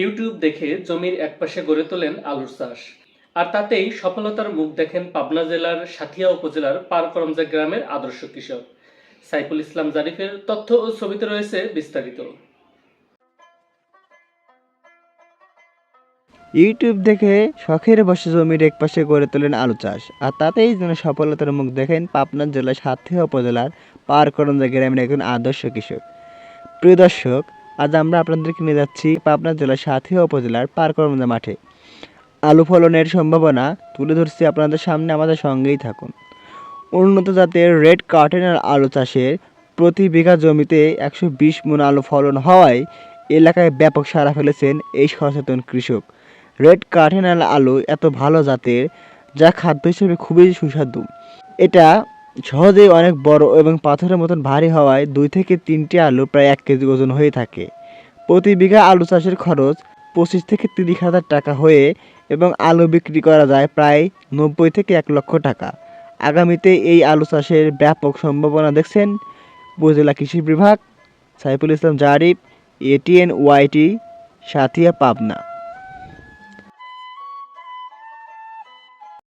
YouTube দেখে জমির একপাশে গড়ে তোলেন আলুর চাষ। আর তাতেই সফলতার মুখ দেখেন পাবনা জেলার সাথিয়া উপজেলার পারকরমজা গ্রামের আদর্শ কৃষক। সাইফুল ইসলাম জারিফের তথ্য ও ছবিতে রয়েছে বিস্তারিত। ইউটিউব দেখে শখের বসে জমির একপাশে গড়ে তোলেন আলু চাষ। আর তাতেই যেন সফলতার মুখ দেখেন পাবনা জেলার সাথিয়া উপজেলার পারকরঞ্জা গ্রামের একজন আদর্শ কৃষক। প্রিয় দর্শক আজ আমরা আপনাদেরকে নিয়ে যাচ্ছি পাবনা জেলার সাথিয়া উপজেলার পারকরঞ্জা মাঠে। আলু ফলনের সম্ভাবনা তুলে ধরছি আপনাদের সামনে, আমাদের সঙ্গেই থাকুন। উন্নত জাতের রেড কার্টেনার আলু চাষের প্রতি বিঘা জমিতে একশো বিশ মন আলু ফলন হওয়ায় এলাকায় ব্যাপক সাড়া ফেলেছেন এই সচেতন কৃষক। রেড কার্টেনাল আলু এত ভালো জাতের, যা খাদ্য হিসেবে খুবই সুস্বাদু। এটা সহজেই অনেক বড় এবং পাথরের মতন ভারী হওয়ায় দুই থেকে তিনটি আলু প্রায় এক কেজি ওজন হয়ে থাকে। প্রতি বিঘা আলু চাষের খরচ পঁচিশ থেকে তিরিশ হাজার টাকা হয়ে এবং আলু বিক্রি করা যায় প্রায় নব্বই থেকে এক লক্ষ টাকা। আগামীতে এই আলু চাষের ব্যাপক সম্ভাবনা দেখছেন উপজেলা কৃষি বিভাগ, সাইফুল ইসলাম জারিফ এটিএন ওয়াইটি সাথিয়া পাবনা।